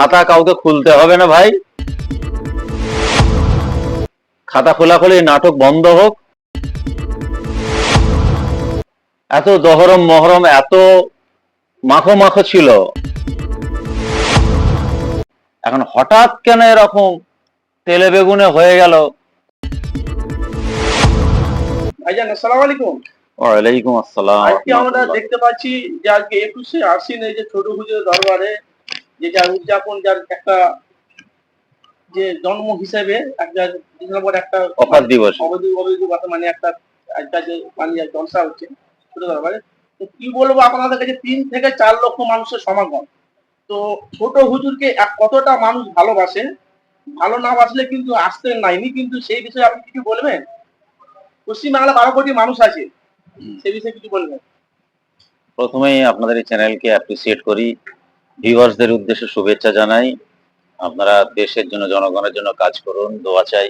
খাতা কাউকে খুলতে হবে না ভাই। খাতা খোলা খোলে নাটক বন্ধ হোক। এত দহরম মহরম এত মাখো মাখো ছিল। এখন হঠাৎ কেন এরকম তেলে বেগুনে হয়ে গেল? ভাইজান আসসালামু আলাইকুম। ওয়ালাইকুম আসসালাম। আজকে আমরা দেখতে পাচ্ছি যে আজকে একুশে আশ্বিন এই যে ছোট হুজুরের দরবারে যে যার উদযাপন যার একটা যে জন্ম হিসেবে একটা ডিসেম্বর একটা দিবস। অবধি অবধি মানে একটা আজকাল যে মানে জলসা হচ্ছে ছোট দরবারে তো কি বলব আপনাদের কাছে তিন থেকে চার লক্ষ মানুষের সমাগম। তো ছোট হুজুরকে কতটা মানুষ ভালোবাসে ভালো না বাসলে কিন্তু আসতেন নাইনি কিন্তু সেই বিষয়ে আপনি কিছু বলবেন? পশ্চিমবাংলা বারো কোটি মানুষ আছে সেই বিষয়ে কিছু বলবেন? প্রথমেই আপনাদের এই চ্যানেলকে অ্যাপ্রিসিয়েট করি। ভিউয়ার্সদের উদ্দেশ্যে শুভেচ্ছা জানাই। আপনারা দেশের জন্য, জনগণের জন্য কাজ করুন, দোয়া চাই।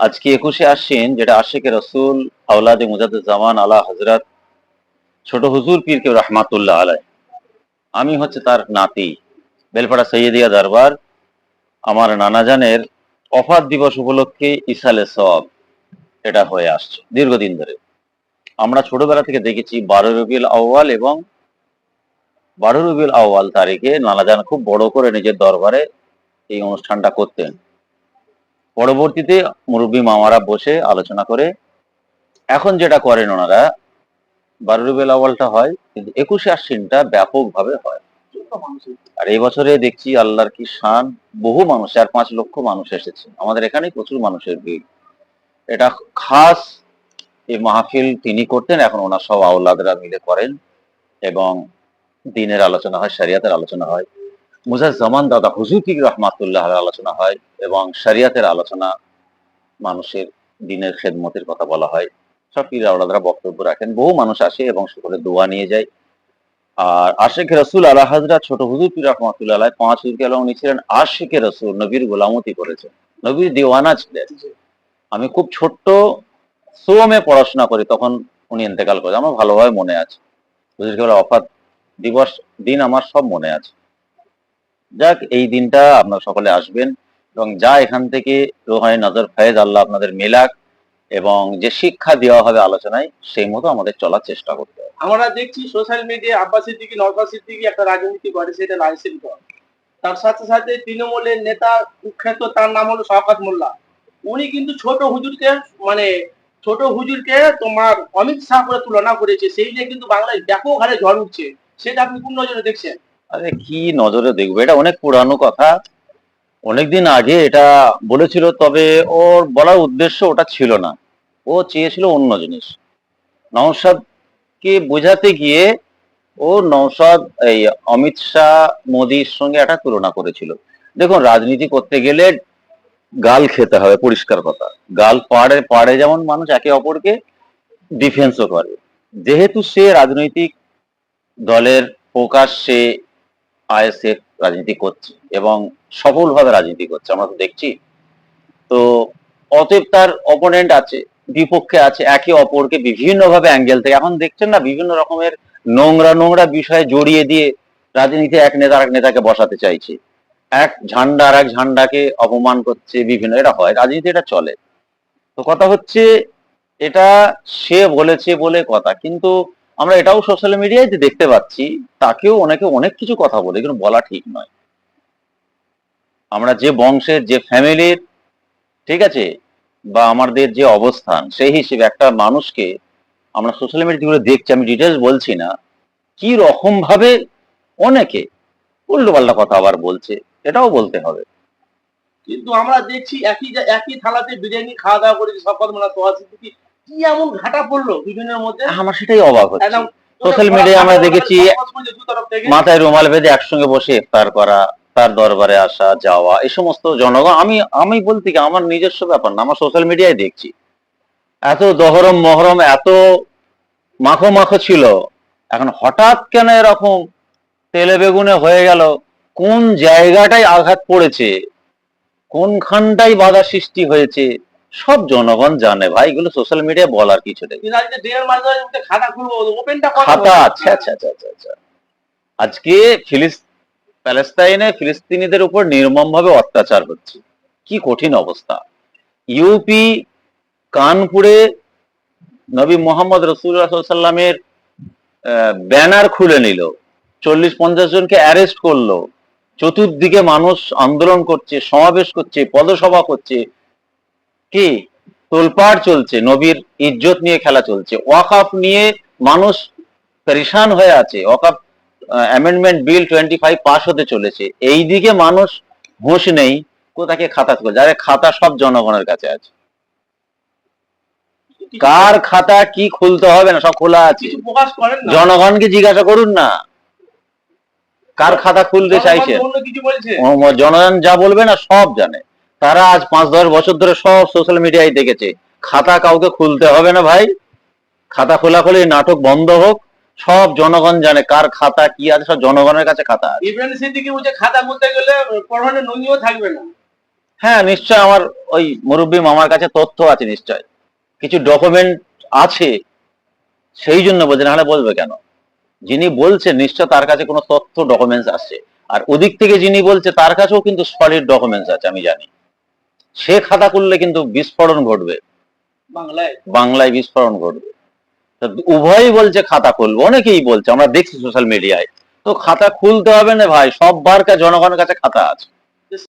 আজকে একুশে আসছেন যেটা আশেকে রসুল আউলাদে মুজাদুজ্জামান আলা হজরত ছোট হুজুর পীর কে রহমাতুল্লাহ আলাই আমি হচ্ছে তার নাতি, বেলপাড়া সৈয়দিয়া দরবার। আমার নানাজানের অফাত দিবস উপলক্ষে ইসালে সব এটা হয়ে আসছে দীর্ঘদিন ধরে। আমরা ছোটবেলা থেকে দেখেছি, বারো রবিউল আউয়াল এবং বারো রবিউল আউয়াল তারিখে নালাজান খুব বড় করে নিজের দরবারে এই অনুষ্ঠানটা করতেন। পরবর্তীতে মুরব্বী মামারা বসে আলোচনা করে, এখন যেটা করেন ওনারা, বারো রবিউল আউয়ালটা হয়, কিন্তু একুশে আশ্বিনটা ব্যাপকভাবে হয়। আর এই বছরে দেখছি আল্লাহর কি শান, বহু মানুষ, চার পাঁচ লক্ষ মানুষ এসেছে। আমাদের এখানে প্রচুর মানুষের ভিড়। এটা খাস এই মাহফিল তিনি করতেন, এখন ওনার সব আওলাদরা মিলে করেন এবং দিনের আলোচনা হয় শরিয়াতের আলোচনা হয়। মুজাজ্জামান দাদা হুজুর পীর রহমাতুল্লাহ আলোচনা হয় এবং শরিয়াতের আলোচনা মানুষের দিনের খেদমতের কথা বলা হয়। সব পীর আওলাদরা বক্তব্য রাখেন। বহু মানুষ আসে এবং সকলে দোয়া নিয়ে যায়। আর আশেখ রসুল আল্লাহ হাজরা ছোট হুজুর পীর রহমাতুল্লাহ পাঁচ হুজুরকে এবং উনি ছিলেন আশেখে রসুল নবীর গোলামতি করেছেন। নবীর দিওয়ানা ছিলেন। আমি খুব ছোট্ট সোমে পড়াশোনা করি তখন উনি ইন্তেকাল করে। আমার ভালোভাবে মনে আছে। হুজুর কেবল অফাত দিবস দিন আমার সব মনে আছে। যাক, এই দিনটা আপনারা সকলে আসবেন এবং যা এখান থেকে রোহানি নজর ফয়েজ আল্লাহ আপনাদের মেলাক এবং যে শিক্ষা দেওয়া হবে আলোচনায়, সেই মতো আমাদের চলার চেষ্টা করতে হবে। আমরা দেখছি সোশ্যাল মিডিয়ায় আব্বাস সিদ্দিকি নওশাদ সিদ্দিকি একটা রাজনীতি করে, সেটা দল তার সাথে সাথে তৃণমূলের নেতা কুখ্যাত, তার নাম হলো শওকত মোল্লা। উনি কিন্তু ছোট হুজুরকে মানে ছোট হুজুরকে তোমার অমিত শাহ করে তুলনা করেছে, সেই নিয়ে কিন্তু বাংলায় ব্যাপক হারে ঝড় উঠছে। সেটা আপনি কোন নজরে দেখছেন? আরে কি নজরে দেখব? এটা অনেক পুরানো কথা। অনেকদিন আগে এটা বলেছিল, তবে ওর বলার উদ্দেশ্য ওটা ছিল না। ও চেয়েছিল অন্য জিনিস। নওশাদকে বোঝাতে গিয়ে ও নওশাদ, এই অমিত শাহ মোদির সঙ্গে একটা তুলনা করেছিল। দেখুন, রাজনীতি করতে গেলে গাল খেতে হবে, পরিষ্কার কথা। গাল পাড়ে পাড়ে যেমন মানুষ একে অপরকে ডিফেন্সও করে। যেহেতু সে রাজনৈতিক দলের প্রকাশ্যে আইএসএফ রাজনীতি করছে এবং সফলভাবে রাজনীতি করছে, আমরা তো দেখছি। তো অতএব তার অপোনেন্ট আছে, বিপক্ষে আছে, একে অপরকে বিভিন্নভাবে অ্যাঙ্গেল থেকে, এখন দেখছেন না বিভিন্ন রকমের নোংরা নোংরা বিষয়ে জড়িয়ে দিয়ে রাজনীতি এক নেতা এক নেতাকে বসাতে চাইছে। এক ঝান্ডা আর এক ঝান্ডাকে অপমান করছে, বিভিন্ন, এটা হয়, রাজনীতি এটা চলে। তো কথা হচ্ছে, এটা সে বলেছে বলে কথা, কিন্তু আমরা এটাও সোশ্যাল মিডিয়ায় যে দেখতে পাচ্ছি, তাকেও অনেকে অনেক কিছু কথা বলে, কিন্তু বলা ঠিক নয়। আমরা যে বংশের, যে ফ্যামিলির, ঠিক আছে, বা আমাদের যে অবস্থান, সেই হিসেবে একটা মানুষকে আমরা সোশ্যাল মিডিয়াগুলো দেখছি, আমি ডিটেলস বলছি না, কি রকম ভাবে অনেকে উল্টো পাল্টা কথা আবার বলছে, এটাও বলতে হবে। কিন্তু আমরা দেখছি একই একই থালাতে বিরিয়ানি খাওয়া দাওয়া করেছি, শপথ তোয়া সিদ্দিকি কি এমন ঘাটা পড়ল দুজনের মধ্যে? আমার সেটাই অবাক হচ্ছে। Social media আমরা দেখেছি মাথায় রুমাল বেঁধে একসঙ্গে বসে ইফতার করা তার দরবারে আসা যাওয়া এই সমস্ত জনগণ আমি আমি বলতে কি আমার নিজস্ব ব্যাপার না আমার সোশ্যাল মিডিয়ায় দেখছি। এত দহরম মহরম এত মাখো মাখো ছিল। এখন হঠাৎ কেন এরকম তেলে বেগুনে হয়ে গেল? কোন জায়গাটায় আঘাত পড়েছে? কোনখানটাই বাধা সৃষ্টি হয়েছে? সব জনগণ জানে ভাই এগুলো সোশ্যাল মিডিয়ায় বলার কিছু নেই। খাতা আচ্ছা আচ্ছা আচ্ছা আচ্ছা আচ্ছা। আজকে প্যালেস্তাইনে ফিলিস্তিনিদের উপর নির্মমভাবে অত্যাচার হচ্ছে। কি কঠিন অবস্থা। ইউপি কানপুরে নবী মোহাম্মদ রসুল্লাহ সাল্লামের ব্যানার খুলে নিল। চল্লিশ পঞ্চাশ জনকে অ্যারেস্ট করল। চতুর্দিকে মানুষ আন্দোলন করছে সমাবেশ করছে পদসভা করছে। কি? তোলপাড় চলছে নবীর ইজ্জত নিয়ে খেলা চলছে। ওয়াকাফ নিয়ে মানুষ পরেশান হয়ে আছে। Waqf amendment bill twenty five pass হতে চলেছে। এই দিকে মানুষ হুঁশ নেই কোথাকে খাতা খুলে যারে খাতা সব জনগণের কাছে আছে। কার খাতা কি খুলতে হবে না সব খোলা আছে। জনগণকে জিজ্ঞাসা করুন না। কার খাতা খুলতে চাইছে? জনগণ যা বলবে না সব জানে। তারা আজ পাঁচ দশ বছর ধরে সব সোশ্যাল মিডিয়ায় দেখেছে। খাতা কাউকে খুলতে হবে না ভাই। খাতা খোলা খোলাখুলি নাটক বন্ধ হোক সব জনগণ জানে কার খাতা কি আছে সব জনগণের কাছে খাতা সিদ্দিকি বলছে খাতা গেলে পরমানে নঙ্গিও থাকবে না। হ্যাঁ নিশ্চয় আমার ওই মুরব্বী মামার কাছে তথ্য আছে নিশ্চয়। কিছু ডকুমেন্ট আছে। সেই জন্য বলছে নাহলে বলবে কেন? যিনি বলছে নিশ্চয় তার কাছে কোনো তথ্য ডকুমেন্টস আছে আর ওদিক থেকে যিনি বলছে তার কাছেও কিন্তু সলিড ডকুমেন্টস আছে আমি জানি। সে খাতা করলে কিন্তু বিস্ফোরণ ঘটবে। বাংলায়? বাংলায় বিস্ফোরণ ঘটবে। উভয়ই বলছে খাতা খুলবো। অনেকেই বলছে আমরা দেখছি সোশ্যাল মিডিয়ায় তো খাতা খুলতে হবে না ভাই সব বার জনগণের কাছে খাতা আছে।